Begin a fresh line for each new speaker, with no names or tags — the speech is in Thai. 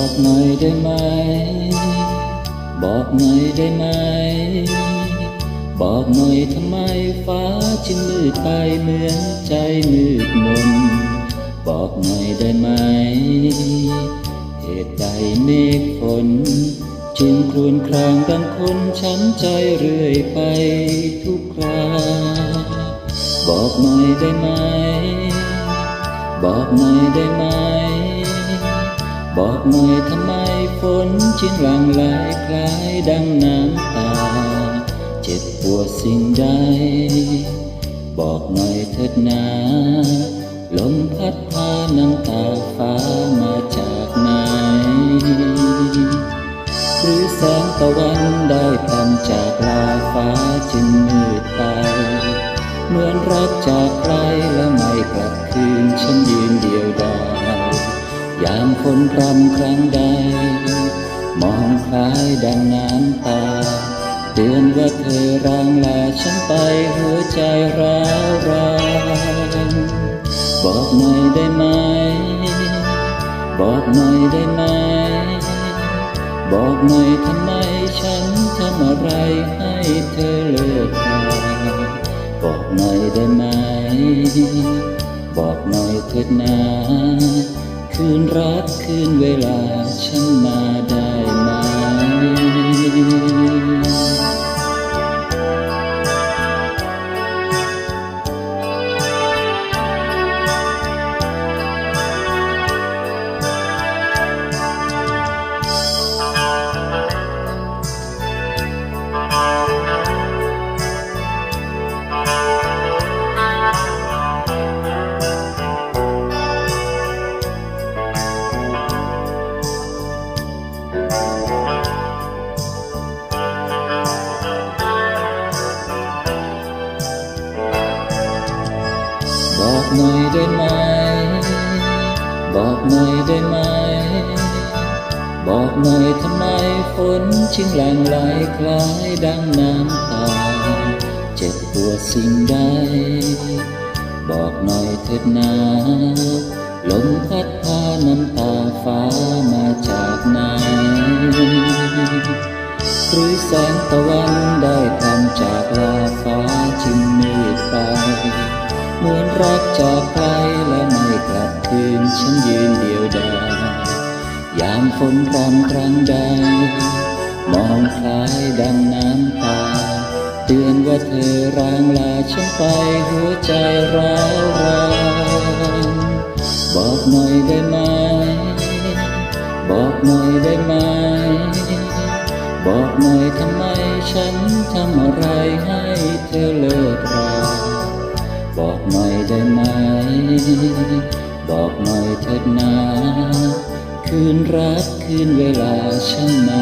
อกหน่อยได้ไหม บอกหน่อยได้ไหม บอกหน่อยทำไมฟ้าจึงมืดไปเหมือนใจมืดมน บอกหน่อยได้ไหม เหตุใดเมฆฝนจึงครวญครางดังคนช้ำใจเรื่อยไปทุกคราบอกหน่อยได้ไหม บอกหน่อยได้ไหม บอกหน่อยทำไมฝนจึงหลั่งไหลคล้ายดังน้ำตา เจ็บปวดสิ่งใด บอกหน่อยเถิดนาลมพัดพาน้ำตาฟ้ามาจากไหน หรือแสงตะวันได้พลันจากลาฟ้าจึงมืดไป เหมือนรักจากใครแล้วไม่กลับคืนฉันยืนเดียว ยามคนรำครั้งใด มองคล้ายดังน้ำตา เตือนว่าเธอร่างลาฉันไปหัวใจร้าวรานบอกหน่อยได้ไหม บอกหน่อยได้ไหม บอกหน่อยทำไมฉันทำอะไรให้เธอเลิกราบอกหน่อยได้ไหม บอกหน่อยเถิดนา คืนรักคืนเวลาฉันมาได้ หมบอกหน่อยได้ไหม บอกหน่อยได้ไหม บอกหน่อยทำไมฝนจึงหลั่งไหลคล้ายดังน้ำตา เจ็บปวดสิ่งใด บอกหน่อยเถิดนาลมพัดพาน้ำตาฟ้ามาจากไหนหรือแสงตะวัน เหมือนรักจากไปและไม่กลับคืนฉันยืนเดียวดายยามฝนพรำครั้งใด มองคล้ายดังน้ำตา เตือนว่าเธอร่างลาฉันไปหัวใจร้าวรานบอกหน่อยได้ไหม บอกหน่อยได้ไหม บอกหน่อยทำไมฉันทำอะไรให้เธอเลิกรา บอกหน่อยได้ไหม บอกหน่อยเถิดนา คืนรักคืนเวลาฉันมา